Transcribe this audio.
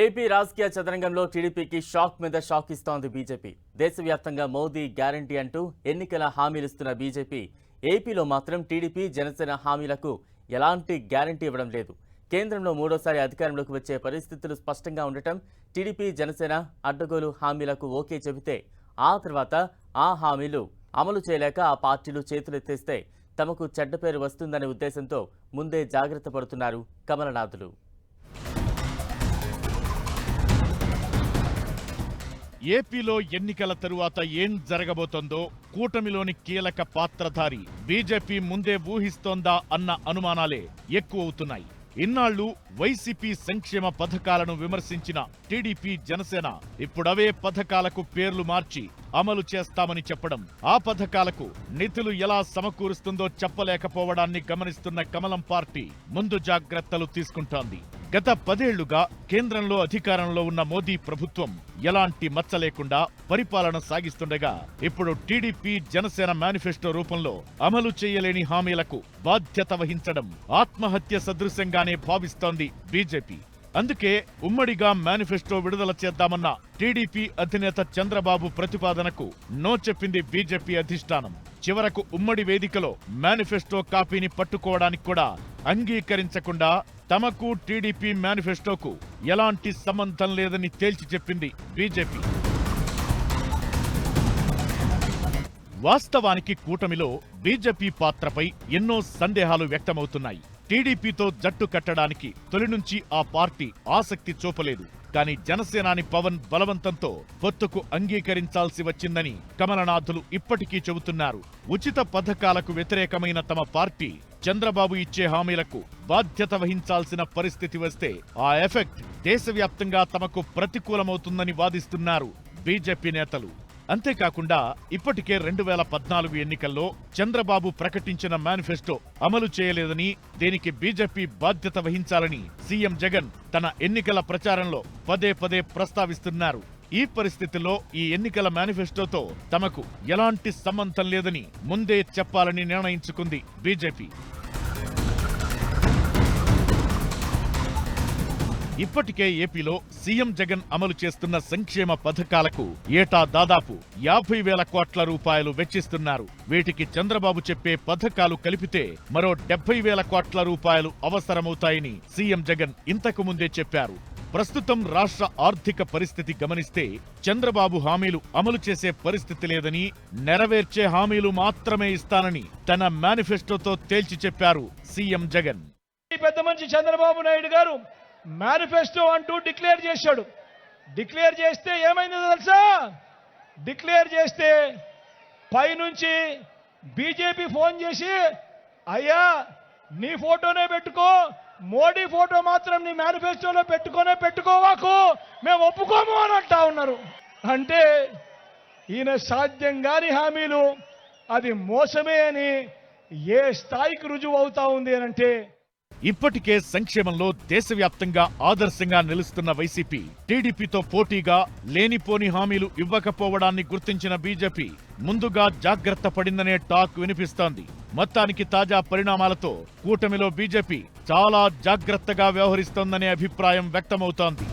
AP రాజకీయ చదరంగంలో టీడీపీకి shock మీద షాక్ ఇస్తోంది బీజేపీ. దేశవ్యాప్తంగా మోదీ గ్యారంటీ అంటూ ఎన్నికల హామీలిస్తున్న బీజేపీ ఏపీలో మాత్రం టీడీపీ జనసేన హామీలకు ఎలాంటి గ్యారంటీ ఇవ్వడం లేదు. కేంద్రంలో మూడోసారి అధికారంలోకి వచ్చే పరిస్థితులు స్పష్టంగా ఉండటం టీడీపీ జనసేన అడ్డగోలు హామీలకు ఓకే చెబితే ఆ తర్వాత ఆ హామీలు అమలు చేయలేక ఆ పార్టీలు చేతులెత్తేస్తే తమకు చెడ్డ పేరు వస్తుందనే ఉద్దేశంతో ముందే జాగ్రత్త పడుతున్నారు కమలనాథులు. ఏపీలో ఎన్నికల తరువాత ఏం జరగబోతోందో కూటమిలోని కీలక పాత్రధారి బీజేపీ ముందే ఊహిస్తోందా అన్న అనుమానాలే ఎక్కువవుతున్నాయి ఇన్నాళ్ళు వైసీపీ సంక్షేమ పథకాలను విమర్శించిన టీడీపీ జనసేన ఇప్పుడవే పథకాలకు పేర్లు మార్చి అమలు చేస్తామని చెప్పడం. ఆ పథకాలకు నిధులు ఎలా సమకూరుస్తుందో చెప్పలేకపోవడాన్ని గమనిస్తున్న కమలం పార్టీ ముందు జాగ్రత్తలు తీసుకుంటోంది. గత పదేళ్ళుగా కేంద్రంలో అధికారంలో ఉన్న మోదీ ప్రభుత్వం ఎలాంటి మచ్చ లేకుండా పరిపాలన సాగిస్తుండగా ఇప్పుడు టీడీపీ జనసేన మేనిఫెస్టో రూపంలో అమలు చేయలేని హామీలకు బాధ్యత వహించడం ఆత్మహత్య సదృశ్యంగానే భావిస్తోంది బీజేపీ. అందుకే ఉమ్మడిగా మేనిఫెస్టో విడుదల చేద్దామన్న టీడీపీ అధినేత చంద్రబాబు ప్రతిపాదనకు నో చెప్పింది బీజేపీ అధిష్టానం. చివరకు ఉమ్మడి వేదికలో మేనిఫెస్టో కాపీని పట్టుకోవడానికి కూడా అంగీకరించకుండా తమకు టీడీపీ మేనిఫెస్టోకు ఎలాంటి సంబంధం లేదని తేల్చి చెప్పింది బీజేపీ. వాస్తవానికి కూటమిలో బీజేపీ పాత్రపై ఎన్నో సందేహాలు వ్యక్తమవుతున్నాయి. టీడీపీతో జట్టు కట్టడానికి తొలి నుంచి ఆ పార్టీ ఆసక్తి చూపలేదు. కానీ జనసేనాని పవన్ బలవంతంతో పొత్తుకు అంగీకరించాల్సి వచ్చిందని కమలనాథులు ఇప్పటికీ చెబుతున్నారు. ఉచిత పథకాలకు వ్యతిరేకమైన తమ పార్టీ చంద్రబాబు ఇచ్చే హామీలకు బాధ్యత వహించాల్సిన పరిస్థితి వస్తే ఆ ఎఫెక్ట్ దేశవ్యాప్తంగా తమకు ప్రతికూలమవుతుందని వాదిస్తున్నారు బీజేపీ నేతలు. అంతేకాకుండా ఇప్పటికే రెండు వేల పద్నాలుగు ఎన్నికల్లో చంద్రబాబు ప్రకటించిన మేనిఫెస్టో అమలు చేయలేదని దీనికి బీజేపీ బాధ్యత వహించాలని సీఎం జగన్ తన ఎన్నికల ప్రచారంలో పదే పదే ప్రస్తావిస్తున్నారు. ఈ పరిస్థితిలో ఈ ఎన్నికల మేనిఫెస్టోతో తమకు ఎలాంటి సంబంధం లేదని ముందే చెప్పాలని నిర్ణయించుకుంది బీజేపీ. ఇప్పటికే ఏపీలో సీఎం జగన్ అమలు చేస్తున్న సంక్షేమ పథకాలకు ఏటా దాదాపు యాభై వేల కోట్ల రూపాయలు వెచ్చిస్తున్నారు. వీటికి చంద్రబాబు చెప్పే పథకాలు కలిపితే మరో డెబ్బై వేల కోట్ల రూపాయలు అవసరమవుతాయని సీఎం జగన్ ఇంతకు ముందే చెప్పారు. ప్రస్తుతం రాష్ట్ర ఆర్థిక పరిస్థితి గమనిస్తే చంద్రబాబు హామీలు అమలు చేసే పరిస్థితి లేదని నెరవేర్చే హామీలు మాత్రమే ఇస్తానని తన మేనిఫెస్టోతో తేల్చి చెప్పారు సీఎం జగన్. పెద్ద మనిషి చంద్రబాబు నాయుడు గారు మేనిఫెస్టో అంటూ డిక్లేర్ చేశాడు. డిక్లేర్ చేస్తే ఏమైందో తెలుసా? డిక్లేర్ చేస్తే పైనుంచి బీజేపీ ఫోన్ చేసి అయ్యా నీ ఫోటోనే పెట్టుకో మోడీ ఫోటో మాత్రం నీ మేనిఫెస్టోలో పెట్టుకోనే పెట్టుకోవాకు మేము ఒప్పుకోము అని అంటా ఉన్నారు. అంటే ఈయన సాధ్యం కాని హామీలు అది మోసమే అని ఏ స్థాయికి రుజువు అవుతా ఉంది అని అంటే ఇప్పటికే సంక్షేమంలో దేశవ్యాప్తంగా ఆదర్శంగా నిలుస్తున్న వైసీపీ టీడీపీతో పోటీగా లేనిపోని హామీలు ఇవ్వకపోవడాన్ని గుర్తించిన బీజేపీ ముందుగా జాగ్రత్త పడిందనే టాక్ వినిపిస్తోంది. మొత్తానికి తాజా పరిణామాలతో కూటమిలో బీజేపీ చాలా జాగ్రత్తగా వ్యవహరిస్తోందనే అభిప్రాయం వ్యక్తమవుతోంది.